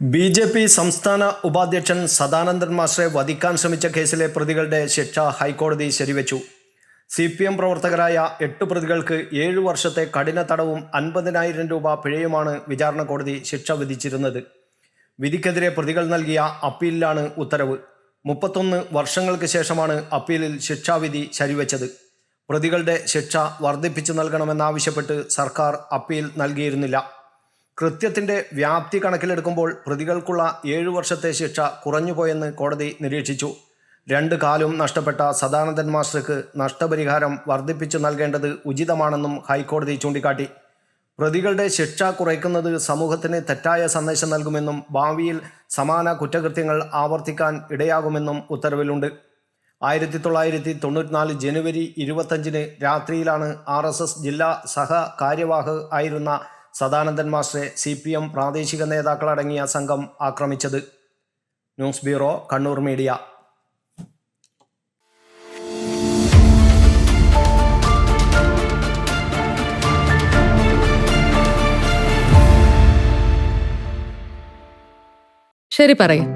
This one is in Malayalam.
ബി ജെ പി സംസ്ഥാന ഉപാധ്യക്ഷൻ സദാനന്ദൻ മാസ്റ്ററെ വധിക്കാൻ ശ്രമിച്ച കേസിലെ പ്രതികളുടെ ശിക്ഷ ഹൈക്കോടതി ശരിവെച്ചു. സി പി എം പ്രവർത്തകരായ എട്ട് പ്രതികൾക്ക് ഏഴു വർഷത്തെ കഠിന തടവും അൻപതിനായിരം രൂപ പിഴയുമാണ് വിചാരണ കോടതി ശിക്ഷ വിധിച്ചിരുന്നത്. വിധിക്കെതിരെ പ്രതികൾ നൽകിയ അപ്പീലിലാണ് ഉത്തരവ്. മുപ്പത്തൊന്ന് വർഷങ്ങൾക്ക് ശേഷമാണ് അപ്പീലിൽ ശിക്ഷാവിധി ശരിവെച്ചത്. പ്രതികളുടെ ശിക്ഷ വർദ്ധിപ്പിച്ചു നൽകണമെന്നാവശ്യപ്പെട്ട് സർക്കാർ അപ്പീൽ നൽകിയിരുന്നില്ല. കൃത്യത്തിന്റെ വ്യാപ്തി കണക്കിലെടുക്കുമ്പോൾ പ്രതികൾക്കുള്ള ഏഴു വർഷത്തെ ശിക്ഷ കുറഞ്ഞുപോയെന്ന് കോടതി നിരീക്ഷിച്ചു. രണ്ട് കാലും നഷ്ടപ്പെട്ട സദാനന്ദൻ മാസ്റ്റർക്ക് നഷ്ടപരിഹാരം വർദ്ധിപ്പിച്ചു നൽകേണ്ടത് ഉചിതമാണെന്നും ഹൈക്കോടതി ചൂണ്ടിക്കാട്ടി. പ്രതികളുടെ ശിക്ഷ കുറയ്ക്കുന്നത് സമൂഹത്തിന് തെറ്റായ സന്ദേശം നൽകുമെന്നും ഭാവിയിൽ സമാന കുറ്റകൃത്യങ്ങൾ ആവർത്തിക്കാൻ ഇടയാകുമെന്നും ഉത്തരവിലുണ്ട്. ആയിരത്തി തൊള്ളായിരത്തി തൊണ്ണൂറ്റിനാല് ജനുവരി ഇരുപത്തഞ്ചിന് രാത്രിയിലാണ് ആർ എസ് എസ് ജില്ലാ സഹ കാര്യവാഹ് ആയിരുന്ന സദാനന്ദൻ മാസ്റ്ററെ സി പി എം പ്രാദേശിക നേതാക്കളടങ്ങിയ സംഘം ആക്രമിച്ചത്. News bureau Kannur media. ശരി പറയും.